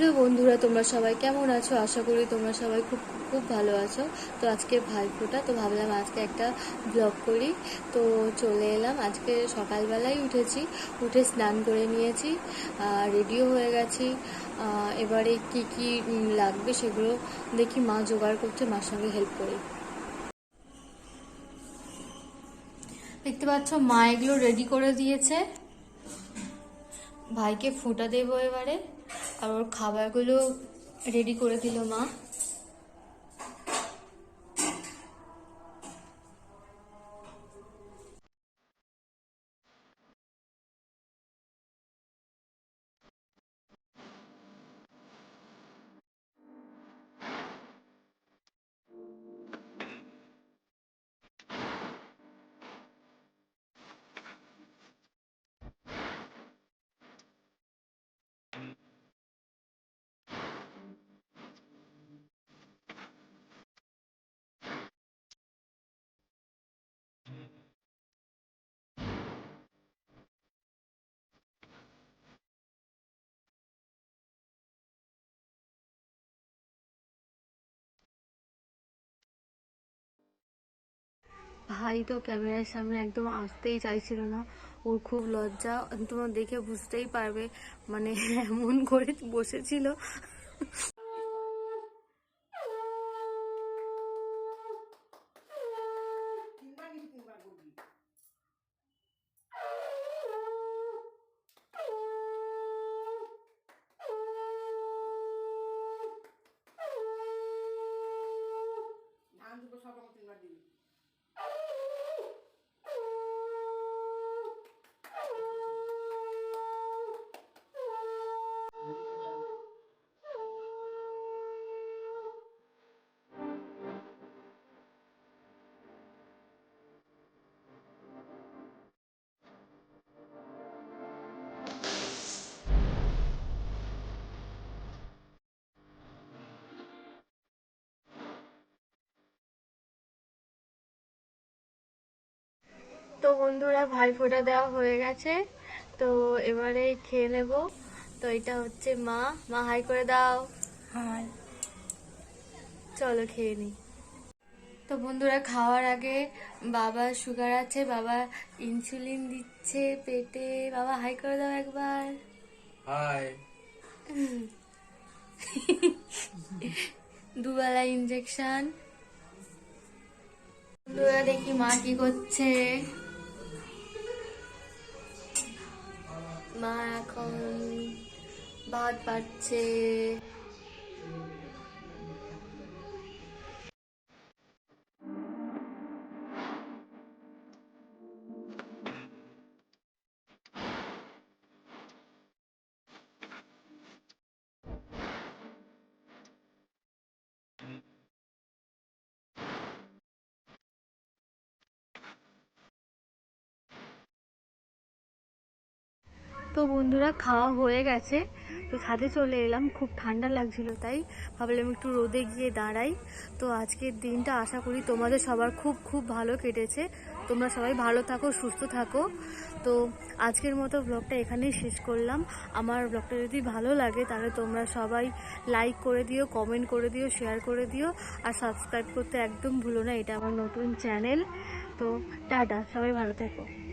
Hello বন্ধুরা, তোমরা সবাই কেমন আছো? আশা করি তোমরা সবাই খুব খুব ভালো আছো। তো আজকে ভাইফোঁটা তো ভাবলাম আজকে একটা ব্লগ করি। তো চলে এলাম, আজকে সকালবেলায় উঠেছি, উঠে স্নান করে নিয়েছি রেডিও হয়ে গেছি। এবারে কি কি লাগবে সেগুলো দেখি মা জোগাড় করছে, মার সঙ্গে হেল্প করি। দেখতে পাচ্ছ, মা এগুলো রেডি করে দিয়েছে। ভাইকে ফোঁটা দেবো এবারে। আর ওর খাবারগুলো রেডি করে দিল মা। ভাই তো ক্যামেরার সামনে একদম আসতেই চাইছিল না। ওর খুব লজ্জা। তোমার দেখে বুঝতেই পারবে মানে এমন করে বসেছিল। বন্ধুরা ভাই ফোঁটা দেওয়া হয়ে গেছে। তো এবারে খেয়ে নেব। তো এটা হচ্ছে মা। মা হাই করে দাও। হাই। চলো খেয়ে নি। তো বন্ধুরা খাওয়ার আগে বাবা সুগার আছে বাবা ইনসুলিন দিচ্ছে পেটে। বাবা হাই করে দাও একবার। হাই। দুবেলা ইঞ্জেকশন বন্ধুরা দেখি মা কি করছে। মা এখন ভাত পাচ্ছে তো বন্ধুরা, খাওয়া হয়ে গেছে। তো ছাদে চলে এলাম। খুব ঠান্ডা লাগছিল তাই। ভাবলাম একটু রোদে গিয়ে দাঁড়াই। তো আজকের দিনটা আশা করি তোমাদের সবার খুব খুব ভালো কেটেছে। তোমরা সবাই ভালো থাকো, সুস্থ থাকো। তো আজকের মতো ব্লগটা এখানেই শেষ করলাম। আমার ব্লগটা যদি ভালো লাগে, তাহলে তোমরা সবাই লাইক করে দিও কমেন্ট করে দিও শেয়ার করে দিও। আর সাবস্ক্রাইব করতে একদম ভুলো না, এটা আমার নতুন চ্যানেল তো টাটা, সবাই ভালো থেকো।